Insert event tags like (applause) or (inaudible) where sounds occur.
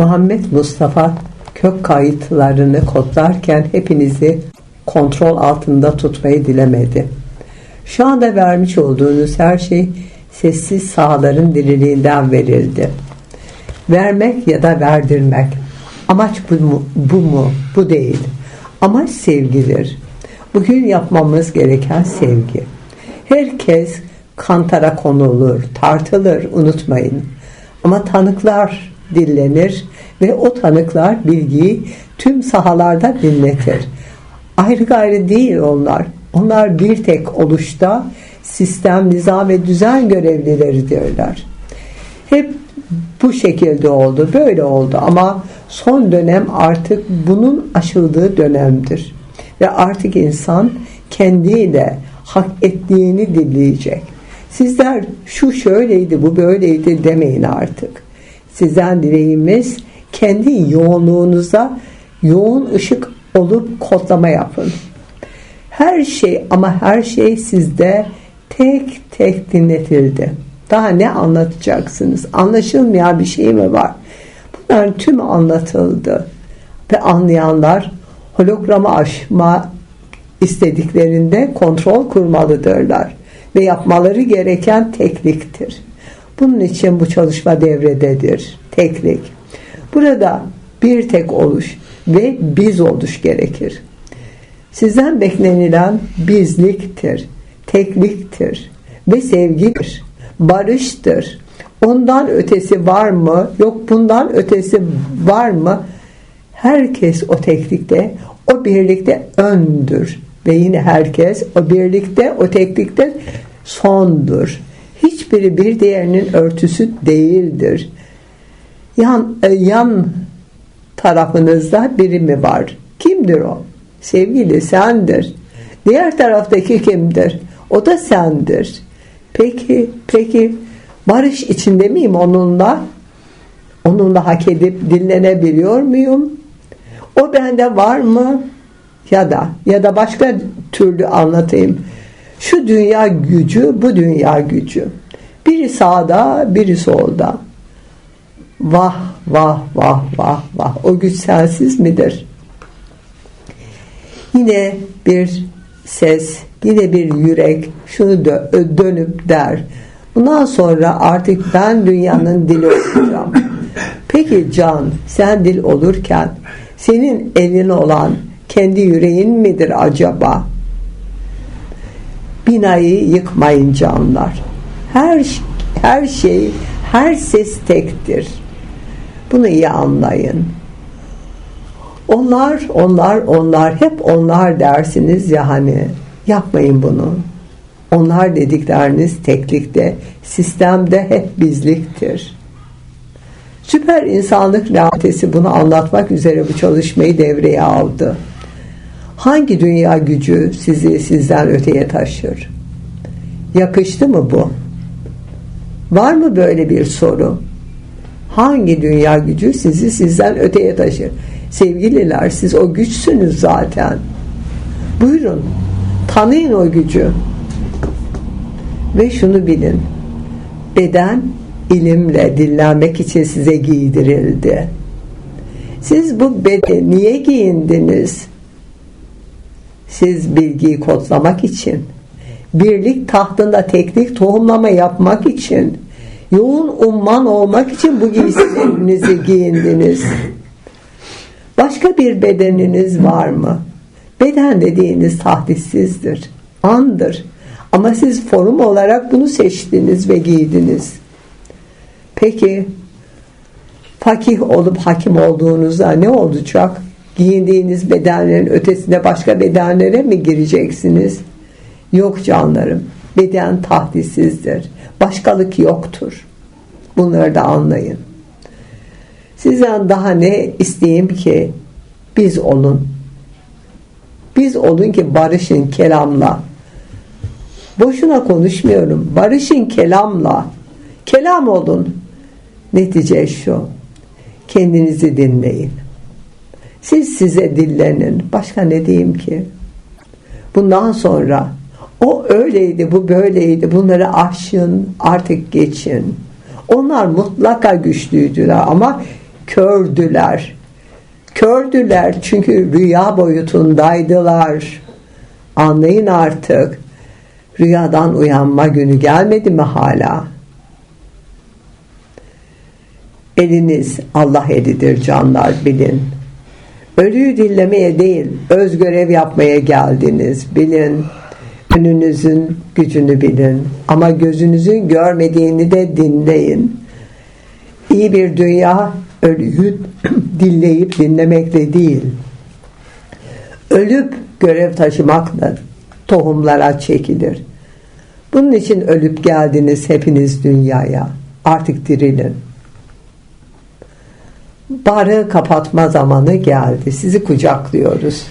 Muhammed Mustafa kök kayıtlarını kodlarken hepinizi kontrol altında tutmayı dilemedi. Şu anda vermiş olduğunuz her şey sessiz sahaların diriliğinden verildi. Vermek ya da verdirmek. Amaç bu mu? Bu mu? Bu değil. Amaç sevgidir. Bugün yapmamız gereken sevgi. Herkes kantara konulur, tartılır, unutmayın. Ama tanıklar dillenir ve o tanıklar bilgiyi tüm sahalarda dinletir. Ayrı gayrı değil onlar. Onlar bir tek oluşta sistem, nizam ve düzen görevlileridirler. Hep bu şekilde oldu, böyle oldu ama son dönem artık bunun aşıldığı dönemdir. Ve artık insan kendiyle hak ettiğini dinleyecek. Sizler şu şöyleydi, bu böyleydi demeyin artık. Sizden dileğimiz kendi yoğunluğunuza yoğun ışık olup kodlama yapın. Her şey ama her şey sizde tek tek dinletildi. Daha ne anlatacaksınız? Anlaşılmayan bir şey mi var? Bunların tüm anlatıldı. Ve anlayanlar hologramı aşma istediklerinde kontrol kurmalıdırlar. Ve yapmaları gereken tekliktir. Bunun için bu çalışma devrededir. Teklik. Burada bir tek oluş ve biz oluş gerekir. Sizden beklenilen bizliktir, tekliktir ve sevgidir, barıştır. Ondan ötesi var mı? Yok bundan ötesi var mı? Herkes o teklikte, o birlikte öndür. Ve yine herkes o birlikte, o teklikte sondur. Hiçbiri bir diğerinin örtüsü değildir. Yan, e, yan tarafınızda biri mi var? Kimdir o? Sevgili sendir. Diğer taraftaki kimdir? O da sendir. Peki, peki barış içinde miyim onunla? Onunla hak edip dinlenebiliyor muyum? O bende var mı? Ya da ya da başka türlü anlatayım. Şu dünya gücü, bu dünya gücü. Biri sağda, biri solda. Vah vah vah vah vah. O güç sensiz midir? Yine bir ses, yine bir yürek şunu dönüp der. Bundan sonra artık ben dünyanın dili olacağım. Peki Can, sen dil olurken senin elin olan kendi yüreğin midir acaba? Binayı yıkmayın canlar. Her her şey, her ses tektir. Bunu iyi anlayın. Onlar, onlar, onlar, hep onlar dersiniz ya hani. Yapmayın bunu. Onlar dedikleriniz teklikte, sistemde hep bizliktir. Süper insanlık lanetesi bunu anlatmak üzere bu çalışmayı devreye aldı. Hangi dünya gücü sizi sizden öteye taşır? Yakıştı mı bu? Var mı böyle bir soru? Hangi dünya gücü sizi sizden öteye taşır? Sevgililer siz o güçsünüz zaten. Buyurun tanıyın o gücü. Ve şunu bilin. Beden ilimle dinlenmek için size giydirildi. Siz bu beden niye giyindiniz? Siz bilgiyi kodlamak için, birlik tahtında teknik tohumlama yapmak için, yoğun umman olmak için bu giysilerinizi (coughs) giyindiniz. Başka bir bedeniniz var mı? Beden dediğiniz tahdissizdir, andır. Ama siz forum olarak bunu seçtiniz ve giydiniz. Peki fakih olup hakim olduğunuzda ne olacak? Giyindiğiniz bedenlerin ötesine başka bedenlere mi gireceksiniz? Yok canlarım. Beden tahdissizdir. Başkalık yoktur. Bunları da anlayın. Sizden daha ne isteyeyim ki biz olun. Biz olun ki barışın kelamla. Boşuna konuşmuyorum. Barışın kelamla. Kelam olun. Netice şu. Kendinizi dinleyin. Siz size dillenin. Başka ne diyeyim ki? Bundan sonra o öyleydi, bu böyleydi. Bunları aşın, artık geçin. Onlar mutlaka güçlüydüler ama kördüler. Kördüler çünkü rüya boyutundaydılar. Anlayın artık. Rüyadan uyanma günü gelmedi mi hala? Eliniz Allah elidir canlar bilin. Ölüyü dinlemeye değil, öz görev yapmaya geldiniz bilin. Önünüzün gücünü bilin. Ama gözünüzün görmediğini de dinleyin. İyi bir dünya ölüyü (clears throat) dinleyip dinlemekle değil. Ölüp görev taşımakla tohumlara çekilir. Bunun için ölüp geldiniz hepiniz dünyaya. Artık dirilin. Barı kapatma zamanı geldi. Sizi kucaklıyoruz.